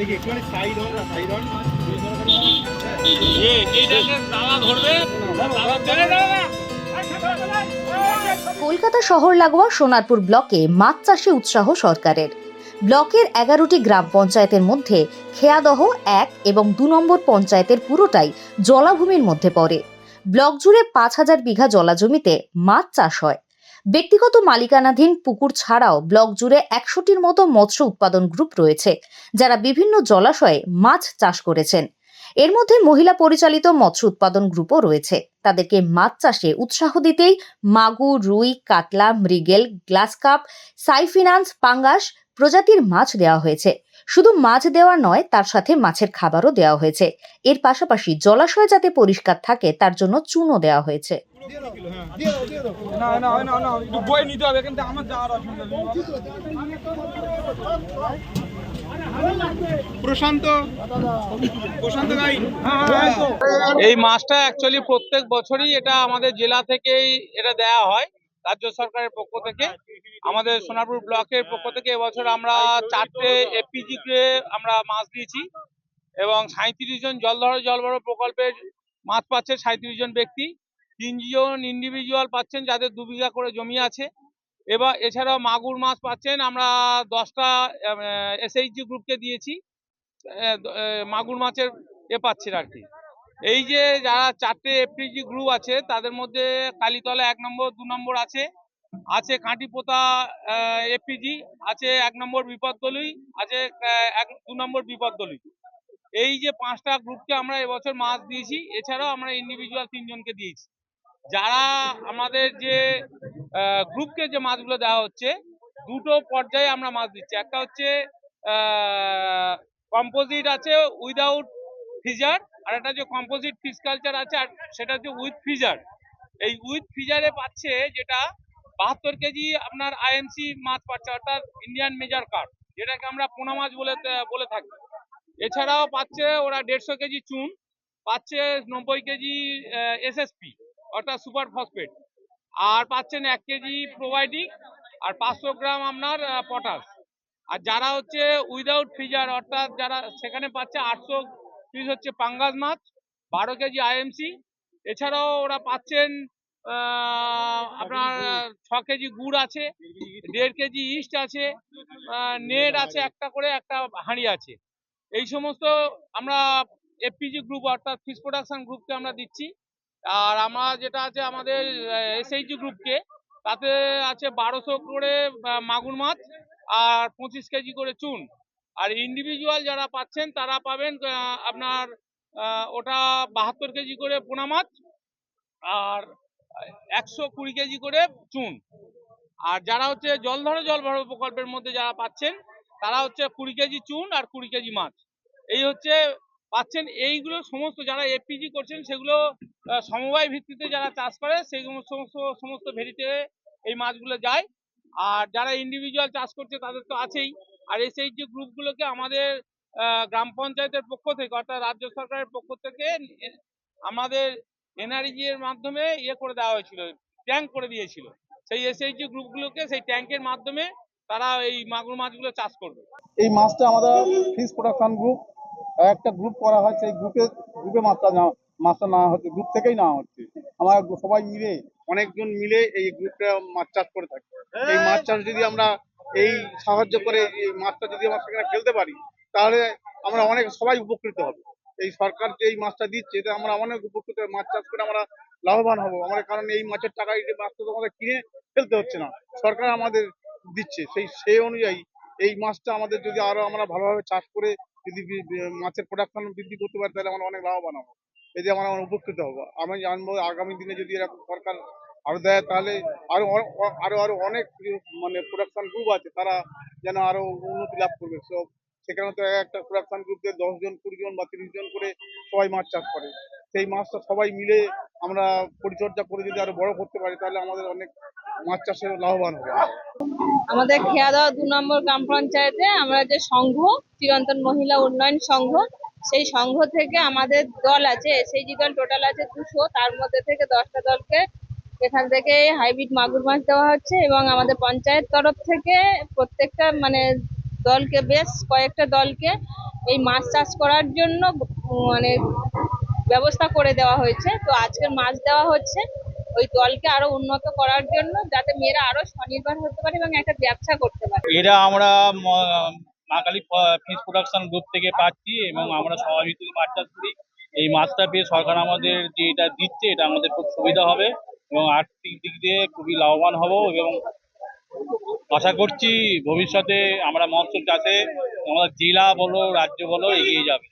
দেখি একটুখানি সাইড হন সাইড হন কলকাতা শহর লাগোয়া সোনারপুর ব্লকে মাছ চাষে উৎসাহ সরকারের। ব্লকের এগারোটি গ্রাম পঞ্চায়েতের মধ্যে খেয়াদহ এক এবং দু নম্বর পঞ্চায়েতের পুরোটাই জলাভূমির মধ্যে পড়ে। ব্লক জুড়ে পাঁচ হাজার বিঘা জলাজমিতে মাছ চাষ হয়। ব্যক্তিগত মালিকানাধীন পুকুর ছাড়াও ব্লক জুড়ে একশোটির মতো মৎস্য উৎপাদন গ্রুপ রয়েছে, যারা বিভিন্ন জলাশয়ে মাছ চাষ করেছেন। এর মধ্যে মহিলা পরিচালিত মৎস্য উৎপাদন গ্রুপও রয়েছে। তাদেরকে মাছ চাষে উৎসাহ দিতেই মাগুর, রুই, কাতলা, মৃগেল, গ্লাস কাপ, সাইফিনান্স, পাঙ্গাস প্রজাতির মাছ দেওয়া হয়েছে। শুধু মাছ দেওয়া নয় তার সাথে মাছের খাবারও দেওয়া হয়েছে। এর পাশাপাশি জলাশয় যাতে পরিষ্কার থাকে তার জন্য চুনও দেওয়া হয়েছে। না না না না একটু বই নিতে হবে কিন্তু আমার যাওয়ার অসুবিধা নেই। প্রশান্ত প্রশান্ত এই মাছটা অ্যাকচুয়ালি প্রত্যেক বছরই এটা আমাদের জেলা থেকেই এটা দেয়া হয়। রাজ্য সরকারের পক্ষ থেকে আমাদের সোনারপুর ব্লকের পক্ষ থেকে এবছর আমরা চারটে এপিজি কে আমরা মাছ দিয়েছি এবং সাঁত্রিশ জন জলধর জলবড় প্রকল্পের মাছ পাচ্ছে সাঁত্রিশ জন ব্যক্তি। তিনজন ইন্ডিভিজুয়াল পাচ্ছেন যাদের দু বিঘা করে জমি আছে। এবার এছাড়াও মাগুর মাছ পাচ্ছেন আমরা দশটা এসএইচজি গ্রুপকে দিয়েছি। মাগুর মাছের এ পাচ্ছেন আর কি। এই যে যারা চারটে এফপিজি গ্রুপ আছে, তাদের মধ্যে কালীতলা এক নম্বর, দু নম্বর আছে। আছে কাঁটিপোতা এফপিজি আছে এক নম্বর বিপদদলুই আছে এক, দু নম্বর বিপদদলুই এই যে পাঁচটা গ্রুপকে আমরা এবছর মাছ দিয়েছি, এছাড়াও আমরা ইন্ডিভিজুয়াল তিনজনকে দিয়েছি। যারা আমাদের যে গ্রুপকে যে মাছগুলো দেওয়া হচ্ছে, দুটো পর্যায়ে আমরা মাছ দিচ্ছি। একটা হচ্ছে কম্পোজিট আছে উইদাউট ফিজার আর একটা যে কম্পোজিট ফিশ কালচার আছে, আর সেটা হচ্ছে উইথ ফিজার এই উইথ ফিজারে পাচ্ছে যেটা বাহাত্তর কেজি আপনার আইএমসি মাছ পাচ্ছে, অর্থাৎ ইন্ডিয়ান মেজার কার্ড যেটাকে আমরা পোনা মাছ বলে বলে থাকি। এছাড়াও পাচ্ছে ওরা দেড়শো কেজি চুন, পাচ্ছে নব্বই কেজি এসএসপি অর্থাৎ সুপার ফসফেট আর পাচ্ছেন এক কেজি প্রোবায়োটিক আর পাঁচশো গ্রাম আপনার পটাশ আর যারা হচ্ছে উইদাউট ফিজার অর্থাৎ যারা সেখানে পাচ্ছে আটশো পিস হচ্ছে পাঙ্গাস মাছ, বারো কেজি আইএমসি এছাড়াও ওরা পাচ্ছেন আপনার ছ কেজি গুড় আছে, দেড় কেজি ইস্ট আছে নেট আছে একটা করে, একটা হাঁড়ি আছে। এই সমস্ত আমরা এফপিজি গ্রুপ অর্থাৎ ফিশ প্রোডাকশন গ্রুপকে আমরা দিচ্ছি। আর আমরা যেটা আছে আমাদের এসএইচজি গ্রুপকে তাতে আছে বারোশো করে মাগুর মাছ আর পঁচিশ কেজি করে চুন। আর ইন্ডিভিজুয়াল যারা পাচ্ছেন, তারা পাবেন আপনার ওটা বাহাত্তর কেজি করে পোনা মাছ আর একশো কুড়ি কেজি করে চুন। আর যারা হচ্ছে জলধর জল ভর প্রকল্পের মধ্যে যারা পাচ্ছেন, তারা হচ্ছে কুড়ি কেজি চুন আর কুড়ি কেজি মাছ। এই হচ্ছে পাচ্ছেন, এইগুলো সমস্ত যারা এপিজি করছেন, সেগুলো সমবায় ভিত্তিতে যারা চাষ করে, সেই সমস্ত সমস্ত ভেরিতে এই মাছগুলো যায়। আর যারা ইন্ডিভিজুয়াল চাষ করছে, তাদের তো আছেই। আর এই সেই যে গ্রুপগুলোকে আমাদের গ্রাম পঞ্চায়েতের পক্ষ থেকে অর্থাৎ রাজ্য সরকারের পক্ষ থেকে আমাদের এনআরজি এর মাধ্যমে ইয়ে করে দেওয়া হয়েছিল ট্যাঙ্ক করে দিয়েছিল। সেই এসএইচজি গ্রুপগুলোকে সেই ট্যাঙ্কের মাধ্যমে তারা এই মাগুর মাছগুলো চাষ করবে। এই মাছটা আমাদের ফিশ প্রোডাকশন গ্রুপ একটা গ্রুপ করা হয়, সেই গ্রুপে গ্রুপে মাছটা নেওয়া মাছটা নেওয়া হচ্ছে গ্রুপ থেকেই নেওয়া হচ্ছে। আমরা সবাই মিলে, অনেকজন মিলে এই গ্রুপটা মাছ চাষ করে থাকি। এই মাছ চাষ যদি আমরা এই সাহায্য করে এই মাছটা যদি আমরা সেখানে ফেলতে পারি, তাহলে আমরা অনেক, সবাই উপকৃত হবে। এই সরকার যে এই মাছটা দিচ্ছে এতে আমরা অনেক উপকৃত। মাছ চাষ করে আমরা লাভবান হব। আমাদের কারণ এই মাছের টাকা এই মাছটা তো আমাদের কিনে ফেলতে হচ্ছে না, সরকার আমাদের দিচ্ছে। সেই সেই অনুযায়ী এই মাছটা আমাদের যদি আরও আমরা ভালোভাবে চাষ করে যদি মাছের প্রোডাকশন বৃদ্ধি করতে পারি, তাহলে আমরা অনেক লাভবান হব। এতে আমরা আমরা উপকৃত হব। আমি জানব আগামী দিনে যদি এরকম সরকার আরও দেয় তাহলে আরও আরও আরও অনেক মানে প্রোডাকশন গ্রুপ আছে, তারা যেন আরও উন্নতি লাভ করবে। সব সেখানে তো একটা প্রোডাকশন গ্রুপে দশ জন কুড়ি জন বা তিরিশ জন করে সবাই মাছ চাষ করে। সেই মাছটা সবাই মিলে আমরা পরিচর্যা করে যদি আরও বড় করতে পারি, তাহলে আমাদের অনেক মাছ চাষের লাভবান হবে। আমাদের খেয়াদহ দু নম্বর গ্রাম পঞ্চায়েতে আমরা যে সংঘ, চিরন্তন মহিলা উন্নয়ন সংঘ, সেই সংঘ থেকে আমাদের দল আছে এসএইচজি দল টোটাল আছে দুশো, তার মধ্যে থেকে দশটা দলকে এখান থেকে হাইব্রিড মাগুর মাছ দেওয়া হচ্ছে এবং আমাদের পঞ্চায়েত তরফ থেকে প্রত্যেকটা মানে দলকে, বেশ কয়েকটা দলকে এই মাছ চাষ করার জন্য মানে ব্যবস্থা করে দেওয়া হয়েছে। তো আজকে মাছ দেওয়া হচ্ছে। ওই দলকে আরও উন্নত করার জন্য যাতে মেয়েরা আরও স্বনির্ভর হতে পারে এবং একটা ব্যবসা করতে পারে। এরা আমরা, ম- মা কালী ফিশ প্রোডাকশন গ্রুপ থেকে পাচ্ছি এবং আমরা সবাই মাছ চাষ করি। এই মাছটা পেয়ে সরকার আমাদের যে এটা দিচ্ছে, এটা আমাদের খুব সুবিধা হবে। এবং আর্থিক দিক দিয়ে খুবই লাভবান হব এবং আশা করছি ভবিষ্যতে আমরা মৎস্য চাষে আমাদের জেলা বলো, রাজ্য বলো এগিয়ে যাবে।